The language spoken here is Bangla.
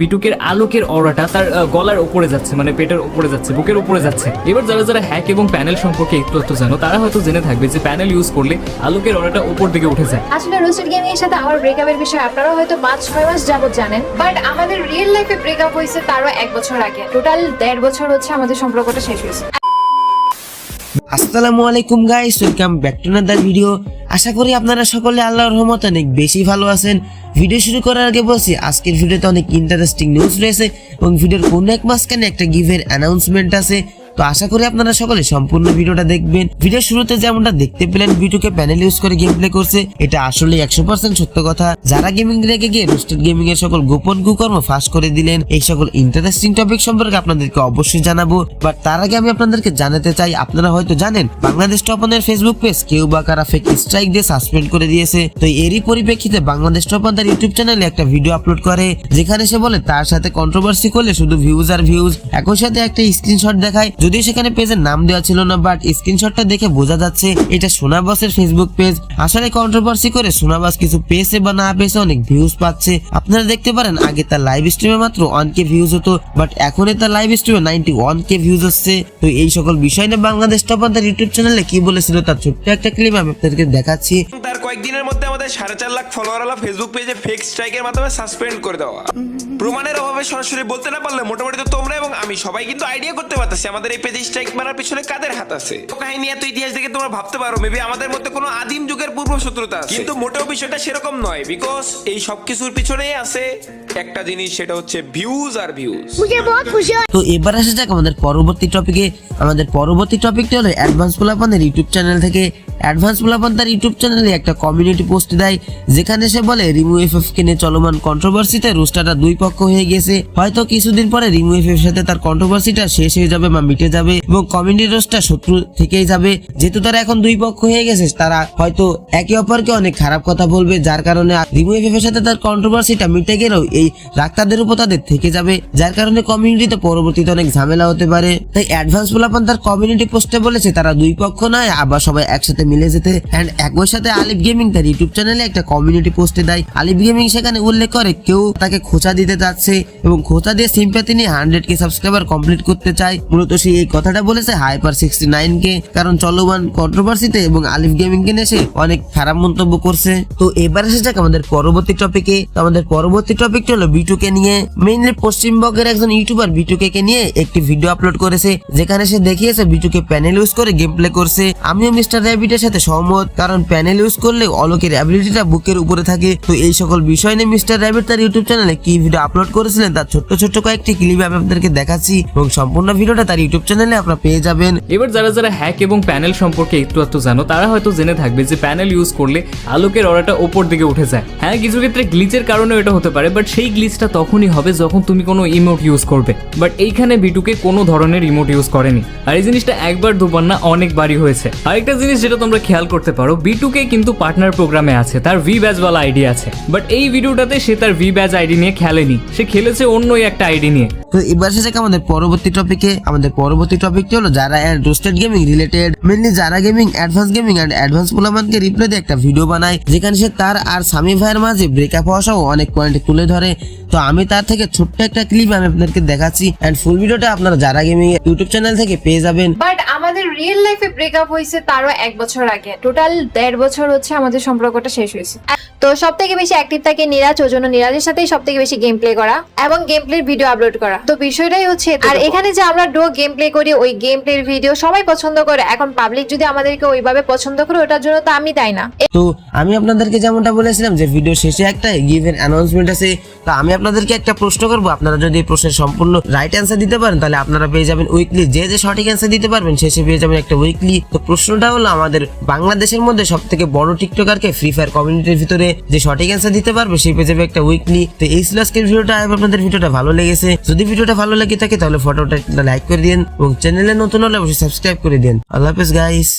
পিটুকের আলোকের অরাটা তার গলার উপরে যাচ্ছে মানে পেটের উপরে যাচ্ছে, বুকের উপরে যাচ্ছে। এবার যারা যারা হ্যাক এবং প্যানেল সম্পর্কে একটু একটু জানো, তারা হয়তো জেনে থাকবে যে প্যানেল ইউজ করলে আলোকের অরাটা উপর দিকে উঠে যায়। আসলে রোস্টেড গেমিং এর সাথে আমার ব্রেকআপের বিষয়ে আপনারা হয়তো পাঁচ, ছয় মাস যাবৎ জানেন বাট আমাদের রিয়েল লাইফে ব্রেকআপ হয়েছে তারও এক বছর আগে। টোটাল দেড় বছর হচ্ছে আমাদের সম্পর্কটা শেষ হয়েছে। আসসালামু আলাইকুম guys welcome back to another video আশা করি আপনারা সকলে আল্লাহর রহমত অনেক বেশি ভালো আছেন। ভিডিও শুরু করার আগে বলছি, আজকের ভিডিওতে অনেক ইন্টারেস্টিং নিউজ রয়েছে এবং ভিডিওর কোন এক মাঝখানে একটা গিভের অ্যানাউন্সমেন্ট আছে। তো আশা করি আপনারা সকলে সম্পূর্ণ ভিডিওটা দেখবেন। ভিডিও শুরুতে যেমনটা দেখতে পেলেন ভিডিওকে প্যানেল ইউজ করে গেম প্লে করছে, এটা আসলে একশো পার্সেন্ট সত্য কথা। যারা গেমিং রেগে গিয়ে রোস্টেড গেমিং এর সকল গোপন কুকর্ম ফাঁস করে দিলেন, এই সকল ইন্টারেস্টিং টপিক সম্পর্কে আপনাদেরকে অবশ্যই জানাব। বাট তার আগে আমি আপনাদেরকে জানাতে চাই, আপনারা হয়তো জানেন, বাংলাদেশ টপনের ফেসবুক পেজ কেউ বা কারা ফেক স্ট্রাইক দিয়ে সাসপেন্ড করে দিয়েছে। তো এরই পরিপ্রেক্ষিতে বাংলাদেশ টপন তার ইউটিউব চ্যানেলে একটা ভিডিও আপলোড করে, যেখানে সে বলে, তার সাথে কন্ট্রোভার্সি করলে শুধু ভিউজ আর ভিউজ একই সাথে একটা স্ক্রিনশট দেখায় যদিও সেখানে পেজের নাম দেওয়া ছিল না বাট স্ক্রিনশটটা দেখে বোঝা যাচ্ছে এটা সোনাবাসের ফেসবুক পেজ আসলে কন্ট্রোভার্সি করে সোনাবাস কিছু পেয়েছে বা না পেয়েছে অনেক ভিউজ পাচ্ছে। আপনারা দেখতে পারেন, আগে তার লাইভ স্ট্রিমে মাত্র ওয়ান কে ভিউজ হতো বাট এখন তার লাইভ স্ট্রিমে নাইনটি ওয়ান কে ভিউজ হচ্ছে। তো এই সকল বিষয় নিয়ে বাংলাদেশ টপ তার ইউটিউব চ্যানেলে কি বলেছিল তার ছোট্ট একটা ক্লিপ আমি আপনাদেরকে দেখাচ্ছি। তার কয়েকদিনের মধ্যে সাড়ে চার লাখ ফলোয়ারওয়ালা ফেসবুক পেজে ফেক স্ট্রাইকের মাধ্যমে সাসপেন্ড করে দেওয়া। প্রমাণের অভাবে সরাসরি বলতে না পারলে মোটামুটি তো তোমরা এবং আমি সবাই কিন্তু আইডিয়া করতে পারতেছি আমাদের এই পেজে স্ট্রাইক মারার পিছনে কাদের হাত আছে? তো কাহিনী এত ইতিহাস দেখে তোমরা ভাবতে পারো মেবি আমাদের মধ্যে কোনো আদিম যুগের পূর্ব শত্রুতা আছে। কিন্তু মোটেও বিষয়টা সেরকম নয় বিকজ এই সব কিছুর পিছনেই আছে একটা জিনিস সেটা হচ্ছে ভিউজ আর ভিউজ তো এবার আসা যাক আমাদের পরবর্তী টপিকে আমাদের পরবর্তী টপিকটা হলো অ্যাডভান্স পোলাপানের ইউটিউব চ্যানেল থেকে। অ্যাডভান্স পোলাপান তার ইউটিউব চ্যানেলে একটা কমিউনিটি পোস্ট দেয়, যেখানে সে বলে, রিমু এফ নিয়ে চলমান কন্ট্রোভার্সিতে রোস্টারটা দুই পক্ষ হয়ে গেছে। হয়তো কিছুদিন পরে রিমু এফ এর সাথে তার কন্ট্রোভার্সিটা শেষ হয়ে যাবে বা মিটে যাবে এবং কমিউনিটি রোস্টটা শত্রু থেকেই যাবে। যেহেতু তারা এখন দুই পক্ষ হয়ে গেছে, তারা হয়তো একে অপরকে অনেক খারাপ কথা বলবে, যার কারণে রিমু এফ এর সাথে তার কন্ট্রোভার্সিটা মিটে গেলেও এই রাগ তাদের উপর তাদের থেকে যাবে, যার কারণে কমিউনিটিতে পরবর্তীতে অনেক ঝামেলা হতে পারে। তাই অ্যাডভান্স পোলাপান তার কমিউনিটি পোস্টে বলেছে, তারা দুই পক্ষ নয়, আবার সবাই একসাথে মিলে যেতে। এন্ড একই সাথে আলিফ গেমিং তার ইউটিউব চ্যানেলে একটা কমিউনিটি পোস্টে দেয়। আলিফ গেমিং সেখানে উল্লেখ করে, কেউ তাকে খোঁচা দিতে যাচ্ছে এবং খোঁচা দিয়ে সিম্প্যাথি নিয়ে হান্ড্রেড কে সাবস্ক্রাইবার কমপ্লিট করতে চায়। মূলত সে এই কথাটা বলেছে হাইপার সিক্সটি নাইন কে কারণ চলমান কন্ট্রোভার্সিতে এবং আলিফ গেমিং কে নিয়ে অনেক খারাপ মন্তব্য করছে। তো এবার এসে যাক আমাদের পরবর্তী টপিকে তো আমাদের পরবর্তী টপিকটা হলো বিটুকে নিয়ে। মেইনলি পশ্চিমবঙ্গের একজন ইউটিউবার বিটুকে কে নিয়ে একটি ভিডিও আপলোড করেছে, যেখানে সে দেখিয়েছে বিটুকে প্যানেল ইউজ করে গেম প্লে করছে। আমিও মিস্টার র্যাবিটের সাথে সহমত, কারণ প্যানেল ইউজ করলে অলোকের অ্যাবিলিটিটা বুকের উপরে থাকে। তো এই সকল বিষয় নিয়ে মিস্টার র্যাবিট তার ইউটিউব চ্যানেলে কি ভিডিও আপলোড করেছিলেন, তার ছোট্ট ছোট্ট কয়েকটি ক্লিপ আমি আপনাদেরকে দেখাচ্ছি এবং সম্পূর্ণ ভিডিওটা তার ইউটিউব চ্যানেলে আপনারা পেয়ে যাবেন। এবার যারা যারা হ্যাক এবং প্যানেল সম্পর্কে একটু একটু জানো, তারা হয়তো জেনে থাকবে যে প্যানেল ইউজ করলে আলোকের অরাটা ওপর দিকে উঠে যায়। হ্যাঁ কিছু ক্ষেত্রে গ্লিচের কারণে এটা হতে পারে বাট সেই গ্লিচটা তখনই হবে যখন তুমি কোনো ইমোট ইউজ করবে। বাট এইখানে বিটুকে কোনো ধরনের ইমোট ইউজ করেনি। আর এই জিনিসটা একবার দুবার না অনেকবারই হয়েছে। আরেকটা জিনিস যেটা তোমরা খেয়াল করতে পারো, বিটুকে কিন্তু পার্টনার প্রোগ্রামে আছে তার ভি ব্যাচ ওয়ালা আইডি আছে। বাট এই ভিডিওটাতে সে তার ভি ব্যাচ আইডি নিয়ে খেলেনি। সে খেলেছে অন্যই একটা আইডি নিয়ে। তো এবার এসে আমাদের পরবর্তী টপিকে আমাদের পরবর্তী টপিকটি হলো যারা রোস্টেড গেমিং রিলেটেড মেনলি যারা gaming advance gaming and advance পোলামানকে replay দিয়ে একটা ভিডিও বানায় যেখানে সে তার আর স্বামী ভাইয়ের মাঝে ব্রেকআপ হওয়া সহ অনেক পয়েন্ট তুলে ধরে। তো আমি তার থেকে ছোট্ট একটা ক্লিপ আমি আপনাদেরকে দেখাচ্ছি। অ্যান্ড ফুল ভিডিওটা আপনারা যারা গেমিং ইউটিউব চ্যানেল থেকে পেয়ে যাবেন। বাট আমাদের রিয়েল লাইফে ব্রেকআপ হয়েছে তারও এক বছর আগে। টোটাল দেড় বছর হচ্ছে আমাদের সম্পর্কটা শেষ হয়েছে। তো সব থেকে বেশি অ্যাক্টিভ থাকে নিরাজ ওই জন্য নিরাজের সাথেই সব থেকে বেশি গেম প্লে করা এবং গেম প্লের ভিডিও আপলোড করা। তো বিষয়টাই হচ্ছে আর এখানে যে আমরা ডো গেম প্লে করি, ওই গেম প্লের ভিডিও সবাই পছন্দ করে। এখন পাবলিক যদি আমাদেরকে ওইভাবে পছন্দ করে, ওটার জন্য তো আমি তাই না। তো আমি আপনাদেরকে যেমনটা বলেছিলাম যে ভিডিও শেষে একটা গিভেন অ্যানাউন্সমেন্ট আছে। তো আমি আপনাদেরকে একটা প্রশ্ন করব। আপনারা যদি এই প্রশ্নের সম্পূর্ণ রাইট অ্যান্সার দিতে পারেন, তাহলে আপনারা পেয়ে যাবেন উইকলি যে যে সঠিক অ্যান্সার দিতে পারবেন, শেষে পেয়ে যাবেন একটা উইকলি তো প্রশ্নটা হলো, আমাদের বাংলাদেশের মধ্যে সব থেকে বড় টিকটকারকে ফ্রি ফায়ার কমিউনিটির ভিতরে যে সঠিক অ্যান্সার দিতে পারবে, সেই পেয়ে যাবে একটা উইকলি তো এই ছিল আজকের ভিডিওটা। আমি আপনাদের ভিডিওটা ভালো লেগেছে। যদি ভিডিওটা ভালো লাগে থাকে, তাহলে ফটোটা লাইক করে দিন এবং চ্যানেলে নতুন হলে অবশ্যই সাবস্ক্রাইব করে দিন আল্লাহ হাফেজ গাইস